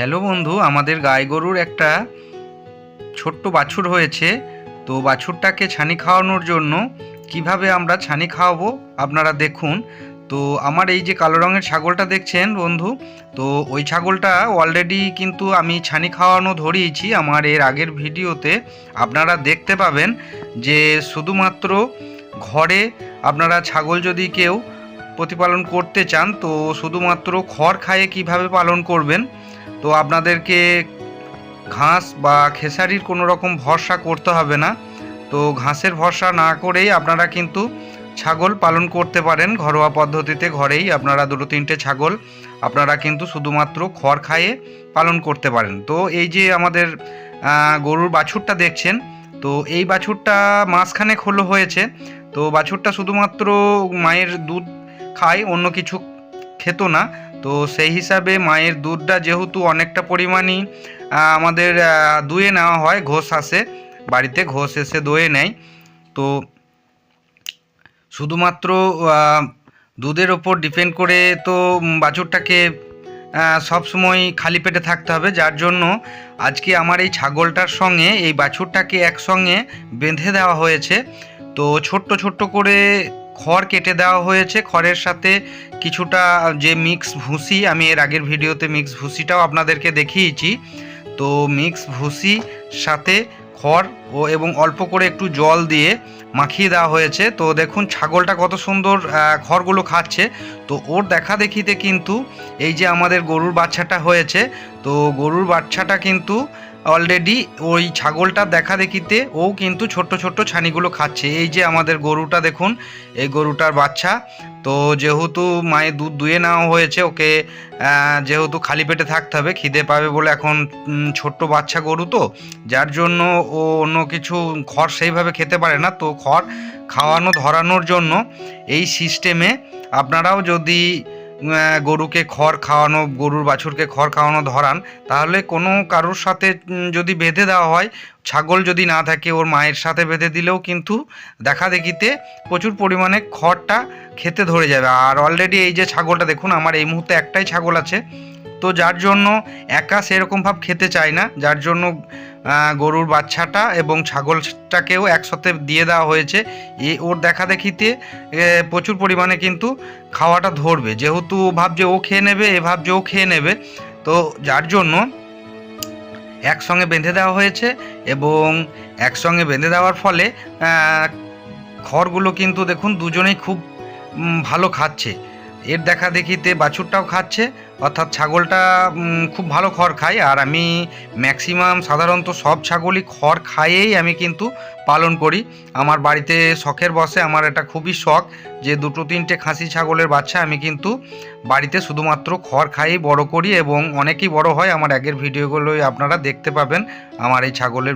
Hello বন্ধু, আমাদের গাই গরুর একটা ছোট্ট বাছুর হয়েছে। তো বাছুরটাকে ছানি খাওয়ানোর জন্য কীভাবে আমরা ছানি খাওয়াবো আপনারা দেখুন। তো আমার এই যে কালো রঙের ছাগলটা দেখছেন বন্ধু, তো ওই ছাগলটা অলরেডি কিন্তু আমি ছানি খাওয়ানো ধরিয়েছি আমার এর আগের ভিডিওতে। আপনারা দেখতে পাবেন যে শুধুমাত্র ঘরে আপনারা ছাগল যদি কেউ প্রতিপালন করতে চান, তো শুধুমাত্র খড় খাইয়ে কীভাবে পালন করবেন তো আপনাদেরকে ঘাস বা খেসারির কোনো রকম ভরসা করতে হবে না। তো ঘাসের ভরসা না করেই আপনারা কিন্তু ছাগল পালন করতে পারেন। ঘরোয়া পদ্ধতিতে ঘরেই আপনারা দুটো তিনটে ছাগল আপনারা কিন্তু শুধুমাত্র খড় খাইয়ে পালন করতে পারেন। তো এই যে আমাদের গরুর বাছুরটা দেখছেন, তো এই বাছুরটা মাঝখানে খোলো হয়েছে। তো বাছুরটা শুধুমাত্র মায়ের দুধ খায়, অন্য কিছু খেত না। তো সেই হিসাবে মায়ের দুধটা যেহেতু অনেকটা পরিমাণই আমাদের দুয়ে নেওয়া হয়, ঘোষ আসে, বাড়িতে ঘোষ এসে দয়ে নেয়। তো শুধুমাত্র দুধের ওপর ডিপেন্ড করে তো বাছুরটাকে সব সময় খালি পেটে থাকতে হবে। যার জন্য আজকে আমার এই ছাগলটার সঙ্গে, এই বাছুরটাকে একসঙ্গে বেঁধে দেওয়া হয়েছে। তো ছোট্ট ছোট্ট করে খড় কেটে দেওয়া হয়েছে। খড়ের সাথে কিছুটা যে মিক্স ভুসি, আমি এর আগের ভিডিওতে মিক্স ভুসিটাও আপনাদেরকে দেখিয়েছি। তো মিক্স ভুসি সাথে খড় ও এবং অল্প করে একটু জল দিয়ে মাখিয়ে দেওয়া হয়েছে। তো দেখুন ছাগলটা কত সুন্দর খড়গুলো খাচ্ছে। তো ওর দেখা দেখিতে কিন্তু এই যে আমাদের গরুর বাচ্চাটা হয়েছে, তো গরুর বাচ্চাটা কিন্তু অলরেডি ওই ছাগলটার দেখা দেখিতে ও কিন্তু ছোট্ট ছোট্ট ছানিগুলো খাচ্ছে। এই যে আমাদের গরুটা দেখুন, এই গরুটার বাচ্চা। তো যেহেতু মায়ের দুধ দুয়ে নেওয়া হয়েছে, ওকে যেহেতু খালি পেটে থাকতে হবে, খিদে পাবে বলে এখন ছোট্ট বাচ্চা গরু তো, যার জন্য ও অন্য কিছু খড় সেইভাবে খেতে পারে না। তো খড় খাওয়ানো, ধরানোর জন্য এই সিস্টেমে আপনারাও যদি গরুকে খড় খাওয়ানো, গরুর বাছুরকে খড় খাওয়ানো ধরান, তাহলে কোনো কারোর সাথে যদি বেঁধে দেওয়া হয়, ছাগল যদি না থাকে, ওর মায়ের সাথে বেঁধে দিলেও কিন্তু দেখা দেখিতে প্রচুর পরিমাণে খড়টা খেতে ধরে যাবে। আর অলরেডি এই যে ছাগলটা, দেখুন আমার এই মুহূর্তে একটাই ছাগল আছে। তো যার জন্য একা সেরকম ভাব খেতে চায় না, যার জন্য গরুর বাচ্চাটা এবং ছাগলটাকেও একসাথে দিয়ে দেওয়া হয়েছে। এ, ওর দেখা দেখিতে প্রচুর পরিমাণে কিন্তু খাওয়াটা ধরবে। যেহেতু ভাবছে ও খেয়ে নেবে, এ ভাবছে ও খেয়ে নেবে। তো যার জন্য একসঙ্গে বেঁধে দেওয়া হয়েছে এবং একসঙ্গে বেঁধে দেওয়ার ফলে খড়গুলো কিন্তু দেখুন দুজনেই খুব ভালো খাচ্ছে। এর দেখা দেখিতে বাছুরটাও খাচ্ছে, অর্থাৎ ছাগলটা খুব ভালো খড় খায়। আর আমি ম্যাক্সিমাম সাধারণত সব ছাগলই খড় খাইয়েই আমি কিন্তু পালন করি। আমার বাড়িতে শখের বসে আমার এটা খুবই শখ যে দুটো তিনটে খাসি ছাগলের বাচ্চা আমি কিন্তু বাড়িতে শুধুমাত্র খড় খাইয়েই বড় করি এবং অনেকই বড় হয়। আমার আগের ভিডিওগুলোই আপনারা দেখতে পাবেন আমার এই ছাগলের